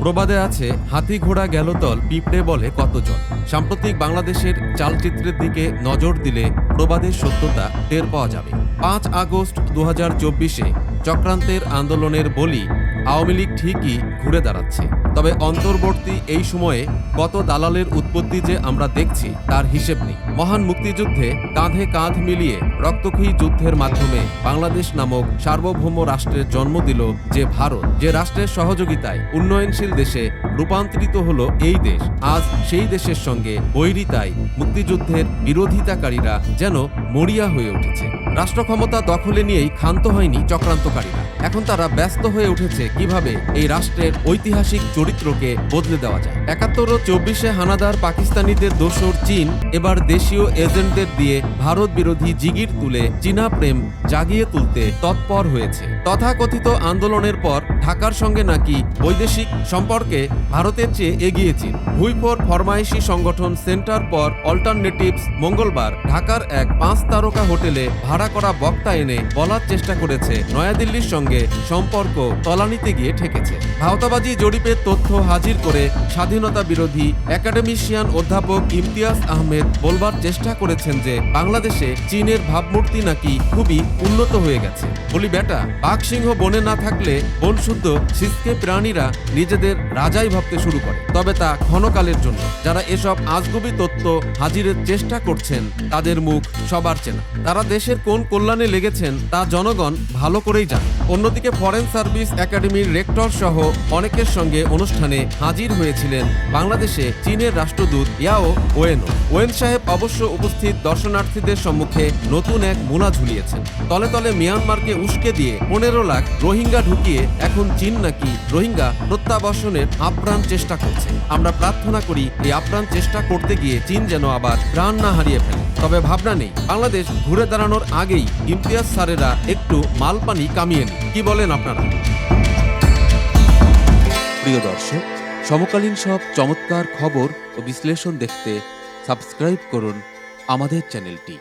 প্রবাদে আছে, হাতি ঘোড়া গেল দল পিঁপড়ে বলে কতজন। সাম্প্রতিক বাংলাদেশের চালচিত্রের দিকে নজর দিলে প্রবাদের সত্যতা টের পাওয়া যাবে। পাঁচ আগস্ট দু চব্বিশে চক্রান্তের আন্দোলনের বলি আওয়ামী লীগ ঠিকই ঘুরে দাঁড়াচ্ছে। তবে অন্তর্বর্তী এই সময়ে কত দালালের উৎপত্তি যে আমরা দেখছি তার হিসেব নেই। মহান মুক্তিযুদ্ধে কাঁধে কাঁধ মিলিয়ে রক্তক্ষয়ী যুদ্ধের মাধ্যমে বাংলাদেশ নামক সার্বভৌম রাষ্ট্রের জন্ম দিল যে ভারত। যে রাষ্ট্রের সহযোগিতায় উন্নয়নশীল দেশে রূপান্তরিত হলো এই দেশ, আজ সেই দেশের সঙ্গে বৈরিতায় মুক্তিযুদ্ধের বিরোধিতাকারীরা যেন মরিয়া হয়ে উঠেছে। রাষ্ট্র ক্ষমতা দখলে নিয়েই ক্ষান্ত হয়নি চক্রান্তকারীরা। এখন তারা ব্যস্ত হয়ে উঠেছে কীভাবে এই রাষ্ট্রের ঐতিহাসিক চরিত্রকে বদলে দেওয়া যায়। একাত্তর ও চব্বিশে হানাদার পাকিস্তানিদের দোসর চীন, এবার দেশীয় এজেন্টদের দিয়ে ভারত বিরোধী জিগির তুলে চীনা প্রেম জাগিয়ে তুলতে তৎপর হয়েছে। তথাকথিত আন্দোলনের পর ঢাকার সঙ্গে নাকি বৈদেশিক সম্পর্কে ভারতের চেয়ে এগিয়ে চীন। ভুইপোর ফরমাইশি সংগঠন সেন্টার ফর অল্টারনেটিভস মঙ্গলবার ঢাকার এক পাঁচ তারকা হোটেলে ভাড়া করা বক্তা এনে বলার চেষ্টা করেছে। নয়াদিল্লির সঙ্গে সম্পর্ক তলানিতে গিয়ে ঠেকেছে। ভাওতাবাজি জরিপের তথ্য হাজির করে স্বাধীনতা বিরোধী একাডেমিশিয়ান অধ্যাপক ইমতিয়াজ আহমেদ বলবার চেষ্টা করেছেন যে বাংলাদেশে চীনের ভাবমূর্তি নাকি খুবই উন্নত হয়ে গেছে। বলি, বেটা, বাঘ সিংহ বনে না থাকলে বনশুদ্ধ সিসকে প্রাণীরা নিজেদের রাজাই ভাবতে শুরু করে। তবে তা ক্ষণকালের জন্য। যারা এসব আজগুবি তথ্য হাজিরের চেষ্টা করছেন, তাদের মুখ সবার চেনা। তারা দেশের কোন কল্যাণে লেগেছেন, তা জনগণ ভালো করেই জানে। অন্যদিকে ফরেন সার্ভিস একাডেমির রেক্টর সহ অনেকের সঙ্গে অনুষ্ঠানে হাজির হয়েছিলেন বাংলাদেশে চীনের রাষ্ট্রদূত ইয়াও ওয়েনো। ওয়েন সাহেব অবশ্য উপস্থিত দর্শনার্থীদের সম্মুখে নতুন এক মুনা ঝুলিয়েছেন। তলে তলে মিয়ানমারকে উস্কে দিয়ে পনেরো লাখ রোহিঙ্গা ঢুকিয়ে এখন চীন নাকি রোহিঙ্গা প্রত্যাবাসনের আপ্রাণ চেষ্টা করছে। আমরা প্রার্থনা করি এই আপ্রাণ চেষ্টা করতে গিয়ে চীন যেন আবার প্রাণ না হারিয়ে ফেলে। তবে ভাবনা নেই, বাংলাদেশ ঘুরে দাঁড়ানোর আগেই ইমতিয়াজ স্যারেরা একটু মালপানি কামিয়ে নিন। কি বলেন আপনারা? প্রিয় দর্শক, সমকালীন সব চমৎকার খবর ও বিশ্লেষণ দেখতে সাবস্ক্রাইব করুন আমাদের চ্যানেলটি।